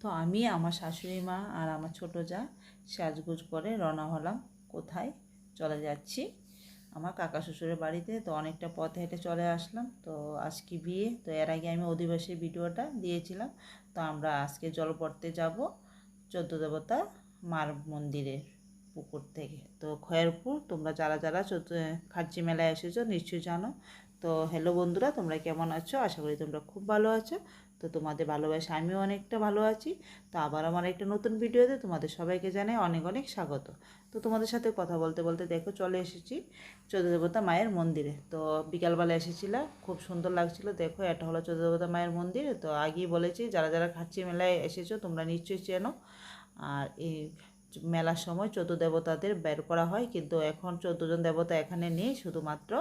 তো আমি, আমার শাশুড়ি মা আর আমার ছোটো যা সাজগুজ করে রওনা হলাম কোথায়? চলে যাচ্ছি আমার কাকা শ্বশুরের বাড়িতে। তো অনেকটা পথ হেঁটে চলে আসলাম। তো আজকে বিয়ে? তো এর আগে আমি অধিবাসী ভিডিওটা দিয়েছিলাম। তো আমরা আজকে জল পড়তে যাব চোদ্দ দেবতা মার মন্দিরের পুকুর থেকে। তো খয়েরপুর তোমরা যারা যারা চোদ্দ খার্চি মেলায় এসেছ নিশ্চয়ই জানো তো হ্যালো বন্ধুরা, তোমরা কেমন আছো? আশা করি তোমরা খুব ভালো আছো। তো তোমাদের ভালোবাসা আমিও অনেকটা ভালো আছি। তো আবার আমার একটা নতুন ভিডিওতে তোমাদের সবাইকে জানাই অনেক অনেক স্বাগত। তো তোমাদের সাথে কথা বলতে বলতে দেখো, চলে এসেছি চোদ্দ দেবতা মায়ের মন্দিরে। তো বিকালবেলা এসেছিলাম, খুব সুন্দর লাগছিল। দেখো, এটা হলো চোদ্দ দেবতা মায়ের মন্দির। তো আগেই বলেছি, যারা যারা খাচ্ছি মেলায় এসেছ, তোমরা নিশ্চয়ই চেনো। আর এই মেলার সময় চোদ্দ দেবতাদের বের করা হয়। কিন্তু এখন জন দেবতা এখানে নেই, শুধুমাত্র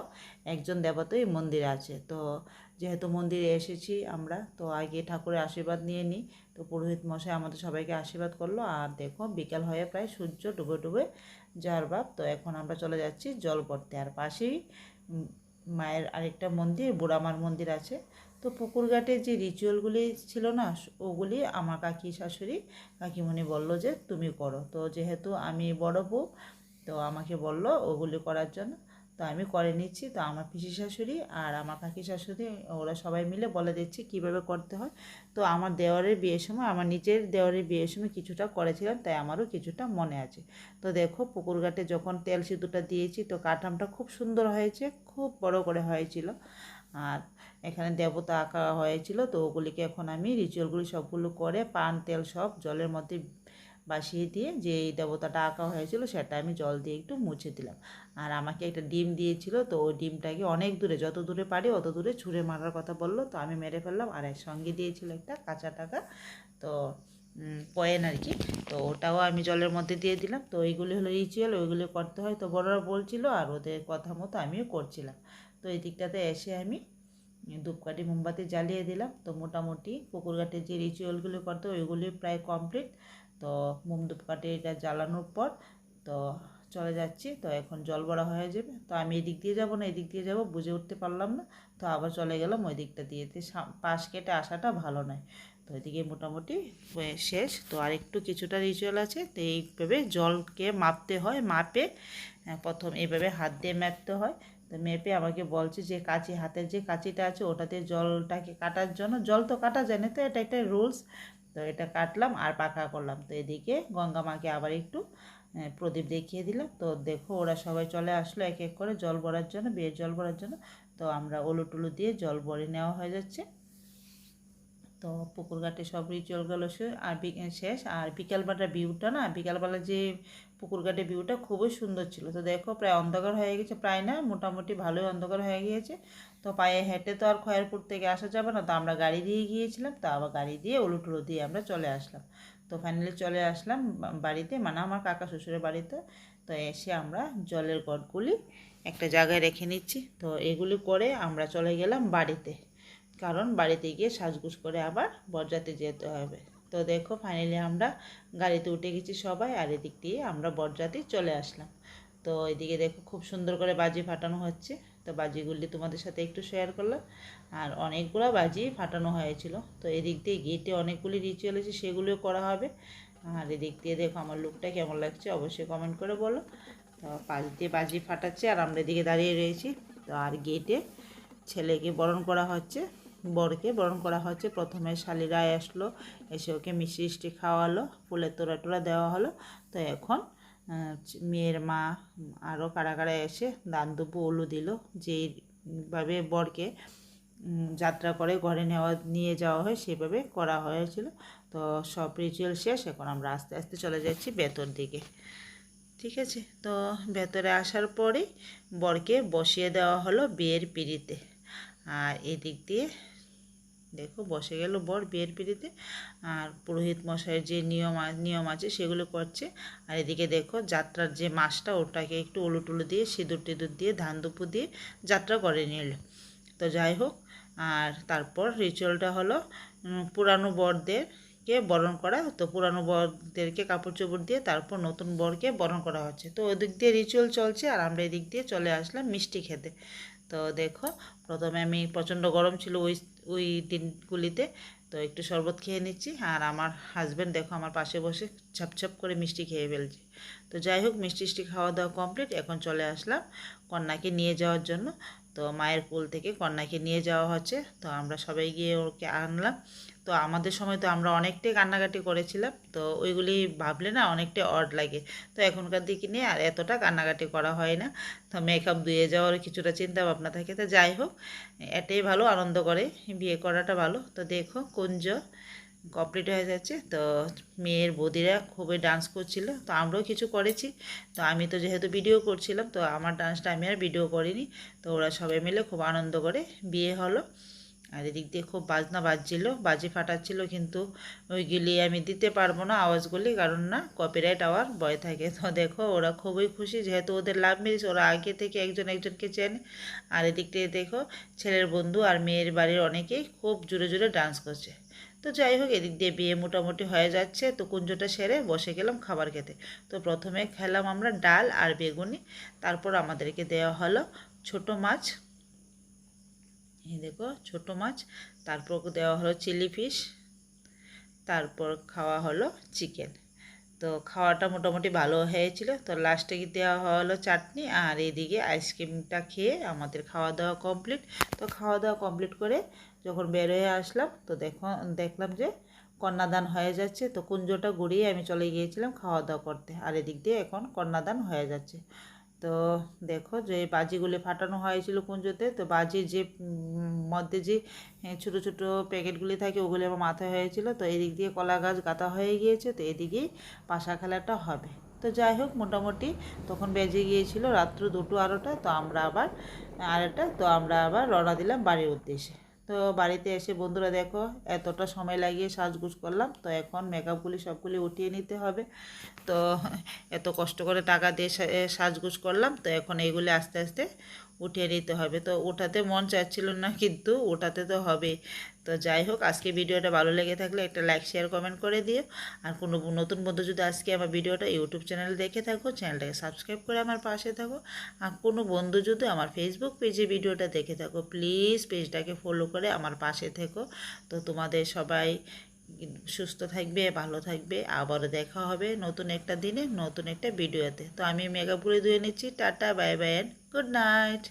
একজন দেবতাই মন্দিরে আছে। তো যেহেতু মন্দিরে এসেছি আমরা, তো আগে ঠাকুরের আশীর্বাদ নিয়ে নিই। তো পুরোহিত মশাই আমাদের সবাইকে আশীর্বাদ করল। আর দেখো, বিকাল হয়ে প্রায় সূর্য ডুবে ডুবে যাওয়ার বাপ তো এখন আমরা চলে যাচ্ছি জল পড়তে আর পাশেই মায়ের আরেকটা মন্দির, বুড়ামার মন্দির আছে। তো পুকুর ঘাটে যে রিচুয়ালগুলি ছিল না, ওগুলি আমার কাকি শাশুড়ি, কাকিমণি বলল যে, তুমি করো। তো যেহেতু আমি বড় বউ, তো আমাকে বলল ওগুলি করার জন্য। তো আমি করে নিচ্ছি। তো আমার পিসি শাশুড়ি আর আমার কাকি শাশুড়ি, ওরা সবাই মিলে বলে দিচ্ছি কীভাবে করতে হয়। তো আমার দেওয়ারের বিয়ের সময়, আমার নিজের দেওয়ারের বিয়ের সময় কিছুটা করেছিলাম, তাই আমারও কিছুটা মনে আছে। তো দেখো, পুকুর ঘাটে যখন তেল সিঁদুরটা দিয়েছি, তো কাঠামটা খুব সুন্দর হয়েছে, খুব বড় করে হয়েছিল। আর এখানে দেবতা আঁকা হয়েছিল, তো ওগুলিকে এখন আমি রিচুয়ালগুলি সবগুলো করে, পান, তেল সব জলের মধ্যে বাসিয়ে দিয়ে যে এই দেবতাটা আঁকা হয়েছিল সেটা আমি জল দিয়ে একটু মুছে দিলাম। আর আমাকে একটা ডিম দিয়েছিল, তো ওই ডিমটাকে অনেক দূরে, যত দূরে পারি অত দূরে ছুঁড়ে মারার কথা বলল, তো আমি মেরে ফেললাম। আর এর সঙ্গে দিয়েছিল একটা কাঁচা টাকা, তো কয়েন আর কি, তো ওটাও আমি জলের মধ্যে দিয়ে দিলাম। তো এইগুলি হলো রিচুয়াল ওইগুলি করতে হয়, তো বড়রা বলছিল আর ওদের কথা মতো আমিও করছিলাম। তো এই দিকটাতে এসে আমি ধূপকাঠি মোমবাতি জ্বালিয়ে দিলাম। তো মোটামুটি পুকুর ঘাটে যে রিচুয়ালগুলি করতে ওইগুলি প্রায় কমপ্লিট তো মোম ধূপকাঠি এটা জ্বালানোর পর তো চলে যাচ্ছি, তো এখন জল ভরা হয়ে যাবে। তো আমি এদিক দিয়ে যাব না, এদিক দিয়ে যাব, বুঝে উঠতে পারলাম না। তো আবার চলে গেলাম ওই দিকটা দিয়ে। পাশ কেটে আসাটা ভালো নয়। তো এদিকে মোটামুটি শেষ। তো আর একটু কিছুটা রিচুয়াল আছে, তো এইভাবে জলকে মাপতে হয়, মাপে প্রথম এইভাবে হাত দিয়ে মাপতে হয়। তো মেপে আমাকে বলছে যে কাঁচি, হাতের যে কাঁচিটা আছে, ওটাতে জলটাকে কাটার জন্য, জল তো কাটা যায় না, তো এটা একটা রুলস তো এটা কাটলাম আর পাকা করলাম। তো এদিকে গঙ্গা মাকে আবার একটু প্রদীপ দেখিয়ে দিলাম। তো দেখো ওরা সবাই চলে আসলো এক এক করে জল ভরার জন্য বিয়ের জল ভরার জন্য। তো আমরা ওলু টুলু দিয়ে জল ভরে নেওয়া হয়ে যাচ্ছে। তো পুকুর ঘাটে সব রিচুয়ালগুলো শেষ আর শেষ। আর বিকালবেলার ভিউটা না, বিকালবেলা যে পুকুর ঘাটে ভিউটা খুবই সুন্দর ছিল। তো দেখো প্রায় অন্ধকার হয়ে গেছে, প্রায় না, মোটামুটি ভালোই অন্ধকার হয়ে গিয়েছে। তো পায়ে হেঁটে তো আর খয়েরপুর থেকে আসা যাবে না, তো আমরা গাড়ি দিয়ে গিয়েছিলাম, তো আবার গাড়ি দিয়ে উলুটুলু দিয়ে আমরা চলে আসলাম। তো ফাইনালি চলে আসলাম বাড়িতে মানে আমার কাকা শ্বশুরের বাড়িতে। তো এসে আমরা জলের গড়গুলি একটা জায়গায় রেখে নিচ্ছি। তো এগুলি করে আমরা চলে গেলাম বাড়িতে। কারণ বাড়িতে গিয়ে সাজগুজ করে আবার বরযাত্রী যেতে হবে। তো দেখো ফাইনালি আমরা গাড়িতে উঠে গেছি সবাই, আর এদিক দিয়ে আমরা বরযাত্রী চলে আসলাম। তো এদিকে দেখো খুব সুন্দর করে বাজি ফাটানো হচ্ছে। তো বাজিগুলি তোমাদের সাথে একটু শেয়ার করলাম। আর অনেকগুলো বাজি ফাটানো হয়েছিল। তো এদিক দিয়ে গেটে অনেকগুলি রিচুয়াল আছে সেগুলিও করা হবে। আর এদিক দিয়ে দেখো আমার লুকটা কেমন লাগছে অবশ্যই কমেন্ট করে বলো। তো পাশ দিয়ে বাজি ফাটাচ্ছে, আর আমরা এদিকে দাঁড়িয়ে রয়েছি। তো আর গেটে ছেলেকে বরণ করা হচ্ছে। বরকে বরণ করা হচ্ছে প্রথমে শালিরা আসলো, এসে ওকে মিষ্টি মিষ্টি খাওয়ালো, ফুলের তোড়া টোড়া দেওয়া হলো। তো এখন মেয়ের মা আরও কারা কারা এসে দান দুপু উলু দিল, যেইভাবে বরকে যাত্রা করে ঘরে নেওয়া, নিয়ে যাওয়া হয়, সেভাবে করা হয়েছিল। তো সব রিচুয়াল শেষ, এখন আমরা আস্তে আস্তে চলে যাচ্ছি বেতর দিকে। ঠিক আছে? তো ভেতরে আসার পরে বরকে বসিয়ে দেওয়া হলো বিয়ের পিঁড়িতে। আর এদিক দিয়ে দেখো বসে গেল বর বিয়ের পিঁড়িতে। আর পুরোহিত মশাইয়ের যে নিয়ম নিয়ম আছে সেগুলো করছে। আর এদিকে দেখো যাত্রার যে মাছটা ওটাকে একটু উলু টুলু দিয়ে সিঁদুর টিঁদুর দিয়ে ধান দুপু দিয়ে যাত্রা করে নিল। তো যাই হোক, আর তারপর রিচুয়ালটা হলো পুরানো বরদেরকে বরণ করা। তো পুরানো বরদেরকে কাপড় চোপড় দিয়ে তারপর নতুন বরকে বরণ করা হচ্ছে। তো ওদিক দিয়ে রিচুয়াল চলছে আর আমরা এদিক দিয়ে চলে আসলাম মিষ্টি খেতে। তো দেখো, প্রথমে আমি প্রচণ্ড গরম ছিল ওই ওই দিনগুলিতে, তো একটু শরবত খেয়ে নিচ্ছি। আর আমার হাজব্যান্ড দেখো আমার পাশে বসে ছাপছাপ করে মিষ্টি খেয়ে ফেলছে। তো যাই হোক, মিষ্টি মিষ্টি খাওয়া দাওয়া কমপ্লিট এখন চলে আসলাম কন্যাকে নিয়ে যাওয়ার জন্য। তো মায়ের কোল থেকে কন্যাকে নিয়ে যাওয়া হচ্ছে, তো আমরা সবাই গিয়ে ওকে আনলাম। তো আমাদের সময় তো আমরা অনেকটাই কান্নাকাটি করেছিলাম, তো ওইগুলি ভাবলে না অনেকটাই অড লাগে। তো এখনকার দিকে নিয়ে আর এতটা কান্নাকাটি করা হয় না। তো মেকআপ ধুয়ে যাওয়ার কিছুটা চিন্তা ভাবনা থাকে। তো যাই হোক, এটাই ভালো, আনন্দ করে। বিয়ে করাটা ভালো। তো দেখো কুঞ্জ কমপ্লিট হয়ে যাচ্ছে। তো মেয়ের বৌদিরা খুবই ডান্স করছিল। তো আমরাও কিছু করেছি। তো আমি তো যেহেতু ভিডিও করছিলাম, তো আমার ডান্সটা আমি আর ভিডিও করিনি। তো ওরা সবাই মিলে খুব আনন্দ করে বিয়ে হলো। আর এদিক দিয়ে খুব বাজনা বাজছিল, বাজি ফাটাচ্ছিল কিন্তু ওইগুলি আমি দিতে পারব না আওয়াজগুলি, কারণ না কপিরাইট আওয়ার ভয় থাকে। তো দেখো ওরা খুবই খুশি, যেহেতু ওদের লাভ ম্যারেজ ওরা আগে থেকে একজন একজনকে চেনে। আর এদিক দিয়ে দেখো ছেলের বন্ধু আর মেয়ের বাড়ির অনেকেই খুব জোরে জোরে ডান্স করছে। তো যাই হোক, এদিক দিয়ে বিয়ে মোটামুটি হয়ে যাচ্ছে। তো কুঞ্জটা সেরে বসে গেলাম খাবার খেতে। তো প্রথমে খেলাম আমরা ডাল আর বেগুনি, তারপর আমাদেরকে দেওয়া হলো ছোট মাছ। এই দেখো, ছোট মাছ। তারপর দেওয়া হলো চিলি ফিশ। তারপর খাওয়া হলো চিকেন। তো খাওয়াটা মোটামুটি ভালো হয়েছিল। তো লাস্টে দেওয়া হলো চাটনি আর এদিকে আইসক্রিমটা খেয়ে আমাদের খাওয়া দাওয়া কমপ্লিট তো খাওয়া দাওয়া কমপ্লিট করে যখন বের হয়ে আসলাম, তো দেখো, দেখলাম যে কন্যাদান হয়ে যাচ্ছে। তো কুঞ্জটা গড়িয়ে আমি চলে গিয়েছিলাম খাওয়া দাওয়া করতে। আর এদিক দিয়ে এখন কন্যাদান হয়ে যাচ্ছে। তো দেখো যে বাজিগুলো ফাটানো হয়েছিল কুঞ্জতে, তো বাজির যে মধ্যে যে ছোটো ছোটো প্যাকেটগুলি থাকে ওগুলি আমার মাথায় হয়েছিল, তো এদিক দিয়ে কলা গাছ গাঁথা হয়ে গিয়েছে, তো এদিকেই পাশা খেলাটা হবে। তো যাই হোক, মোটামুটি তখন বেজে গিয়েছিল রাত্র দুটো আড়োটা তো আমরা আবার আরেকটা তো আমরা আবার রওনা দিলাম বাড়ির উদ্দেশ্যে। তো বাড়িতে এসে বন্ধুরা দেখো, এতটা সময় লাগিয়ে সাজগুজ করলাম, তো এখন মেকআপগুলি সবগুলি উঠিয়ে নিতে হবে। তো এত কষ্ট করে টাকা দিয়ে সাজগুজ করলাম, তো এখন এইগুলি আস্তে আস্তে উঠিয়ে নিতে হবে। তো ওটাতে মন চাচ্ছিল না কিন্তু ওটাতে তো হবে। তো যাই হোক, আজকে ভিডিওটা ভালো লেগে থাকলে একটা লাইক শেয়ার কমেন্ট করে দিও। আর কোনো নতুন বন্ধু যদি আজকে আমার ভিডিওটা ইউটিউব চ্যানেল দেখে থাকো চ্যানেলটাকে সাবস্ক্রাইব করে আমার পাশে থাকো। আর কোনো বন্ধু যদি আমার ফেসবুক পেজে ভিডিওটা দেখে থাকো প্লিজ পেজটাকে ফলো করে আমার পাশে থেকো। তো তোমাদের সবাই সুস্থ থাকবে, ভালো থাকবে। আবারও দেখা হবে নতুন একটা দিনে, নতুন একটা ভিডিওতে। তো আমি মেগাপুরে ধুয়ে নিচ্ছি। Tata, bye bye and good night